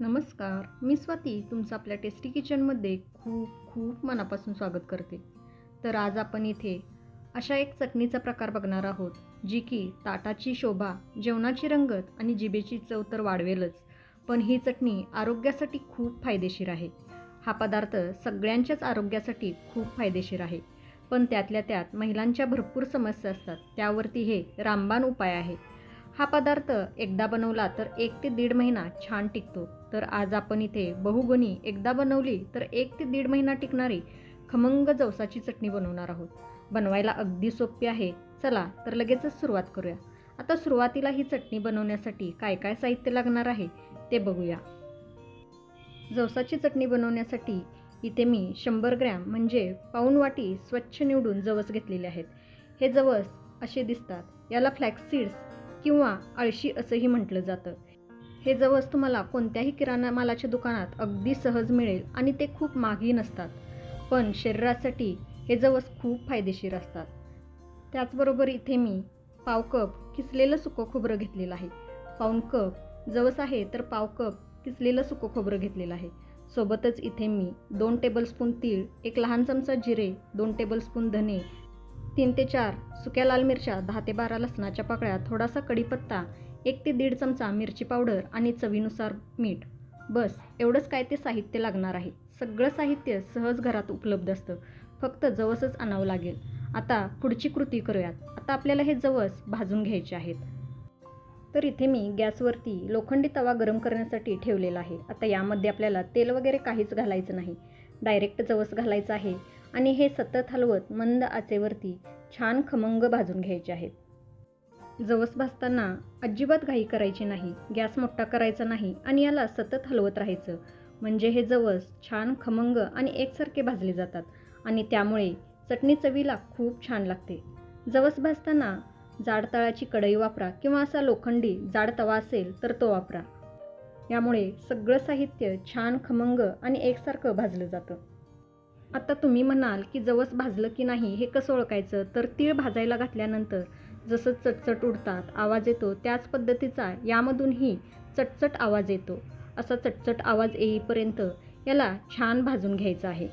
नमस्कार मी स्वाती तुमचं आपल्या टेस्टी किचनमध्ये खूप खूप मनापासून स्वागत करते. तर आज आपण इथे अशा एक चटणीचा प्रकार बघणार आहोत जी की ताटाची शोभा जेवणाची रंगत आणि जिभेची चव तर वाढवेलच पण ही चटणी आरोग्यासाठी खूप फायदेशीर आहे. हा पदार्थ सगळ्यांच्याच आरोग्यासाठी खूप फायदेशीर आहे पण त्यातल्या त्यात महिलांच्या भरपूर समस्या असतात त्यावरती हे रामबाण उपाय आहे. हा पदार्थ एकदा बनवला तर एक ते दीड महिना छान टिकतो. तर आज आपण इथे बहुगुणी एकदा बनवली तर एक ते दीड महिना टिकणारी खमंग जवसाची चटणी बनवणार आहोत. बनवायला अगदी सोपी आहे. चला तर लगेचच सुरुवात करूया. आता सुरुवातीला ही चटणी बनवण्यासाठी काय काय साहित्य लागणार आहे ते बघूया. जवसाची चटणी बनवण्यासाठी इथे मी शंभर ग्रॅम म्हणजे पाऊण वाटी स्वच्छ निवडून जवस घेतलेले आहेत. हे जवस असे दिसतात. याला फ्लॅक्स सीड्स किंवा आळशी असंही म्हटलं जातं. हे जवस तुम्हाला कोणत्याही किराणा मालाच्या दुकानात अगदी सहज मिळेल आणि ते खूप महागही नसतात. पण शरीरासाठी हे जवस खूप फायदेशीर असतात. त्याचबरोबर इथे मी पाव कप किसलेलं सुकं खोबरं घेतलेलं आहे. पाऊन कप जवस आहे तर पाव कप किसलेलं सुकं खोबरं घेतलेलं आहे. सोबतच इथे मी दोन टेबलस्पून तीळ एक लहान चमचा जिरे दोन टेबलस्पून धने तीन ते चार सुक्या लाल मिरच्या दहा ते बारा लसणाच्या पाकळ्या थोडासा कढीपत्ता एक ते दीड चमचा मिरची पावडर आणि चवीनुसार मीठ. बस एवढंच काय ते साहित्य लागणार आहे. सगळं साहित्य सहज घरात उपलब्ध असतं. फक्त जवसच आणावं लागेल. आता पुढची कृती करूयात. आता आपल्याला हे जवस भाजून घ्यायचे आहेत. तर इथे मी गॅसवरती लोखंडी तवा गरम करण्यासाठी ठेवलेला आहे. आता यामध्ये आपल्याला तेल वगैरे काहीच घालायचं नाही. डायरेक्ट जवस घालायचं आहे. आणि हे सतत हलवत मंद आचेवरती छान खमंग भाजून घ्यायचे आहेत. जवस भाजताना अजिबात घाई करायची नाही गॅस मोठा करायचा नाही आणि याला सतत हलवत राहायचं. म्हणजे हे जवस छान खमंग आणि एकसारखे भाजले जातात आणि त्यामुळे चटणी चवीला खूप छान लागते. जवस भाजताना जाड तळाची कढई वापरा किंवा असा लोखंडी जाड तवा असेल तर तो वापरा. यामुळे सगळं साहित्य छान खमंग आणि एकसारखं भाजलं जातं. आता तुम्ही म्हणाल की जवस भाजलं की नाही हे कसं ओळखायचं? तर तीळ भाजायला घातल्यानंतर जसं चटचट उडतात आवाज येतो त्याच पद्धतीचा यामधूनही चटचट आवाज येतो. असा चटचट आवाज येईपर्यंत याला छान भाजून घ्यायचं आहे.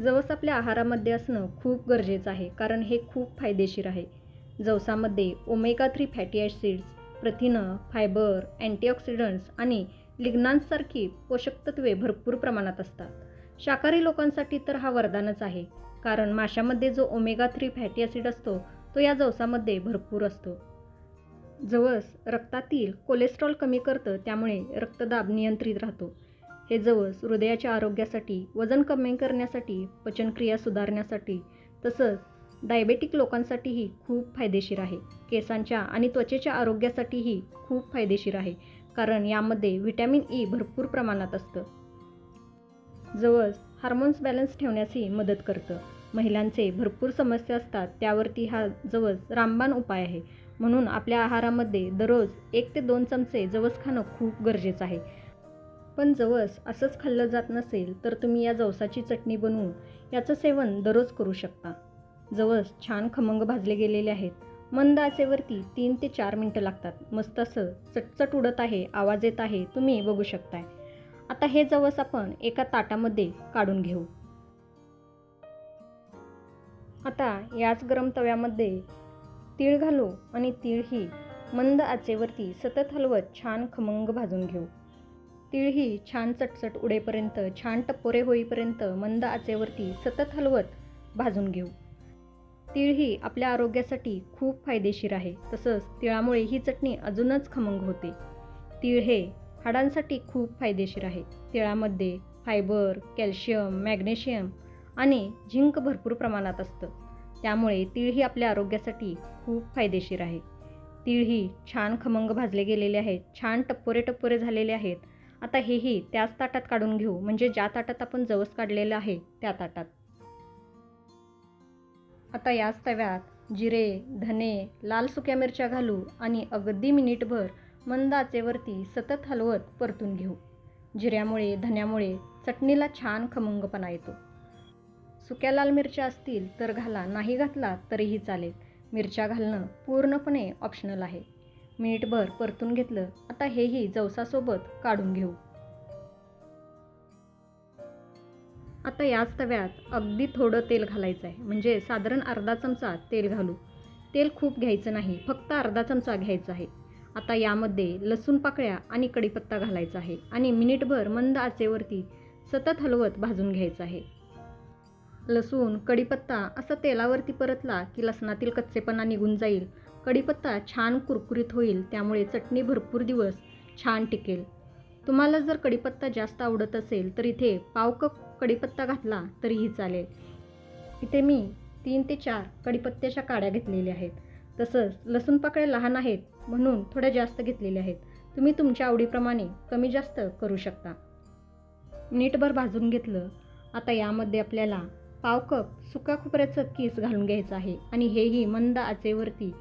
जवस आपल्या आहारामध्ये असणं खूप गरजेचं आहे कारण हे खूप फायदेशीर आहे. जवसामध्ये ओमेगा थ्री फॅटी ॲसिड्स प्रथिनं फायबर अँटीऑक्सिडंट्स आणि लिग्नांसारखी पोषक तत्वे भरपूर प्रमाणात असतात. शाकाहारी लोकांसाठी तर हा वरदानच आहे. कारण माशामध्ये जो ओमेगा थ्री फॅटी ॲसिड असतो तो या जवसामध्ये भरपूर असतो. जवस रक्तातील कोलेस्ट्रॉल कमी करतं त्यामुळे रक्तदाब नियंत्रित राहतो. हे जवस हृदयाच्या आरोग्यासाठी वजन कमी करण्यासाठी पचनक्रिया सुधारण्यासाठी तसंच डायबेटिक लोकांसाठीही खूप फायदेशीर आहे. केसांच्या आणि त्वचेच्या आरोग्यासाठीही खूप फायदेशीर आहे. कारण यामध्ये व्हिटॅमिन ई e भरपूर प्रमाणात असतं. जवस हार्मोन्स बॅलन्स ठेवण्यासही मदत करतं. महिलांचे भरपूर समस्या असतात त्यावरती हा जवस रामबाण उपाय आहे. म्हणून आपल्या आहारामध्ये दररोज एक ते दोन चमचे जवस खाणं खूप गरजेचं आहे. पण जवस असंच खाल्लं जात नसेल तर तुम्ही या जवसाची चटणी बनवून याचं सेवन दररोज करू शकता. जवस छान खमंग भाजले गेलेले आहेत. मंद आचेवरती तीन ते चार मिनटं लागतात. मस्त असं चटचट उडत आहे आवाज येत आहे तुम्ही बघू शकताय. आता हे जवस आपण एका ताटामध्ये काढून घेऊ. आता याच गरम तव्यामध्ये तीळ घालू आणि तीळ ही मंद आचेवरती सतत हलवत छान खमंग भाजून घेऊ. तीळ ही छान चटचट उडेपर्यंत छान टपोरे होईपर्यंत मंद आचेवरती सतत हलवत भाजून घेऊ. तीळ ही आपल्या आरोग्यासाठी खूप फायदेशीर आहे तसंच तिळामुळे ही चटणी अजूनच खमंग होते. तीळ हे हाडांसाठी खूप फायदेशीर आहे. तिळामध्ये फायबर कॅल्शियम मॅग्नेशियम आणि झिंक भरपूर प्रमाणात असतं. त्यामुळे तीळ ही आपल्या आरोग्यासाठी खूप फायदेशीर आहे. तीळ ही छान खमंग भाजले गेलेले आहेत छान टप्पोरे टप्पोरे झालेले आहेत. आता हेही त्याच ताटात काढून घेऊ म्हणजे ज्या ताटात आपण जवस काढलेलं आहे त्या ताटात. आता याच तव्यात जिरे धने लाल सुक्या मिरच्या घालू आणि अगदी मिनिटभर मंदाचेवरती सतत हलवत परतून घेऊ. जिऱ्यामुळे धन्यामुळे चटणीला छान खमंगपणा येतो. सुक्या लाल मिरच्या असतील तर घाला नाही घातला तरीही चालेल. मिरच्या घालणं पूर्णपणे ऑप्शनल आहे. मिनिटभर परतून घेतलं आता हेही जवसासोबत काढून घेऊ. आता याच तव्यात अगदी थोडं तेल घालायचं आहे म्हणजे साधारण अर्धा चमचा तेल घालू. तेल खूप घ्यायचं नाही फक्त अर्धा चमचा घ्यायचा आहे. आता यामध्ये लसूण पाकळ्या आणि कढीपत्ता घालायचा आहे आणि मिनिटभर मंद आचेवरती सतत हलवत भाजून घ्यायचं आहे. लसूण कढीपत्ता असा तेलावरती परतला की लसणातील कच्चेपणा निघून जाईल. कढीपत्ता छान कुरकुरीत होईल त्यामुळे चटणी भरपूर दिवस छान टिकेल. तुम्हाला जर कढीपत्ता जास्त आवडत असेल तर इथे पाव कप कढीपत्ता घातला तरीही चालेल. इथे मी तीन ते चार कढीपत्त्याच्या काड्या घेतलेल्या आहेत. तसंच लसूण पाकळ्या लहान आहेत म्हणून थोड्या जास्त घेतलेल्या आहेत. तुम्ही तुमच्या आवडीप्रमाणे कमी जास्त करू शकता. नीटभर भाजून घेतलं. आता यामध्ये आपल्याला पाव कप सुका खोबऱ्याचं केस घालून घ्यायचं आहे आणि हेही मंद आचेवरती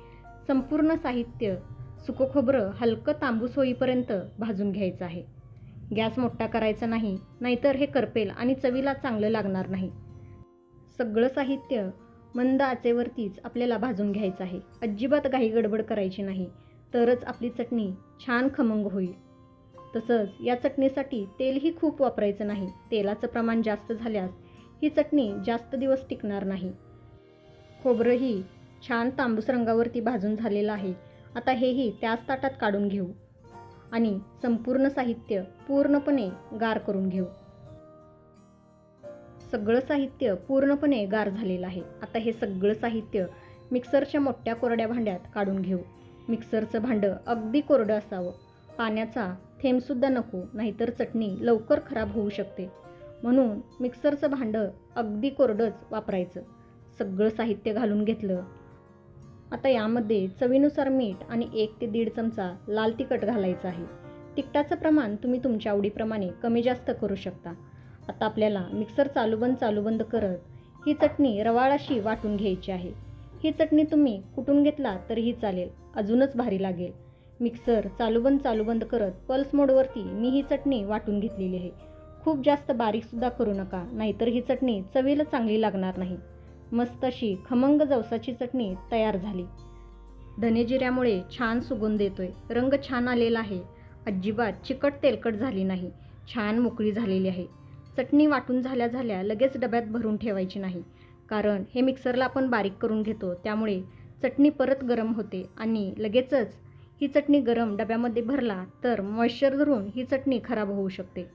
संपूर्ण साहित्य सुकं खोबरं हलकं तांबूस होईपर्यंत भाजून घ्यायचं आहे. गॅस मोठा करायचा नाही नाहीतर हे करपेल आणि चवीला चांगलं लागणार नाही. सगळं साहित्य मंद आचेवरतीच आपल्याला भाजून घ्यायचं आहे. अजिबात घाई गडबड करायची नाही. तरच आपली चटणी छान खमंग होईल. तसंच या चटणीसाठी तेलही खूप वापरायचं नाही. तेलाचं प्रमाण जास्त झाल्यास ही चटणी जास्त दिवस टिकणार नाही. खोबरंही छान तांबूस रंगावरती भाजून झालेलं आहे. आता हेही त्याच ताटात काढून घेऊ. आणि संपूर्ण साहित्य पूर्णपणे गार करून घेऊ. सगळं साहित्य पूर्णपणे गार झालेलं आहे. आता हे सगळं साहित्य मिक्सरच्या मोठ्या कोरड्या भांड्यात काढून घेऊ. मिक्सरचं भांडं अगदी कोरडं असावं. पाण्याचा थेंबसुद्धा नको नाहीतर चटणी लवकर खराब होऊ शकते. म्हणून मिक्सरचं भांडं अगदी कोरडंच वापरायचं. सगळं साहित्य घालून घेतलं. आता यामध्ये चवीनुसार मीठ आणि एक ते दीड चमचा लाल तिखट घालायचं आहे. तिखटाचं प्रमाण तुम्ही तुमच्या आवडीप्रमाणे कमी जास्त करू शकता. आता आपल्याला मिक्सर चालूबंद चालूबंद करत ही चटणी रवाळाशी वाटून घ्यायची आहे. ही चटणी तुम्ही कुठून घेतला तरीही चालेल. अजूनच भारी लागेल. मिक्सर चालूबंद चालूबंद करत पल्स मोडवरती मी ही चटणी वाटून घेतलेली आहे. खूप जास्त बारीकसुद्धा करू नका नाहीतर ही चटणी चवीला चांगली लागणार नाही. मस्त अशी खमंग जवसाची चटणी तयार झाली. धनेजिऱ्यामुळे छान सुगंध येतोय. रंग छान आलेला आहे. अजिबात चिकट तेलकट झाली नाही. छान मोकळी झालेली आहे. चटणी वाटून झाल्या झाल्या लगेच डब्यात भरून ठेवायची नाही. कारण हे मिक्सरला आपण बारीक करून घेतो त्यामुळे चटणी परत गरम होते आणि लगेचच ही चटणी गरम डब्यामध्ये भरला तर मॉइश्चर धरून ही चटणी खराब होऊ शकते.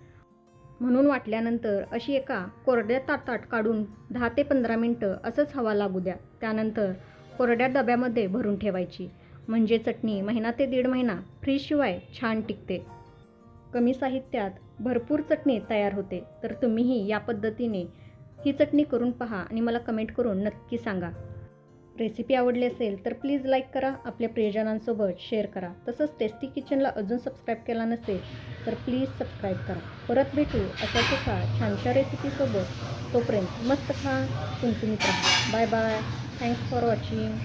म्हणून वाटल्यानंतर अशी एका कोरड्या ताटात काढून दहा ते पंधरा मिनटं असंच हवा लागू द्या. त्यानंतर कोरड्या डब्यामध्ये भरून ठेवायची. म्हणजे चटणी महिना ते दीड महिना फ्रीजशिवाय छान टिकते. कमी साहित्यात भरपूर चटणी तयार होते. तर तुम्हीही या पद्धतीने ही चटणी करून पहा आणि मला कमेंट करून नक्की सांगा. रेसिपी आवडली असेल तर प्लीज लाईक करा आपल्या प्रियजनांसोबत शेअर करा. तसंच टेस्टी किचनला अजून सबस्क्राईब केला नसेल तर प्लीज सबस्क्राईब करा. परत भेटू अशा एका छानशा रेसिपीसोबत. तोपर्यंत मस्त खा तुमचे मित्र. Bye bye. Thanks for watching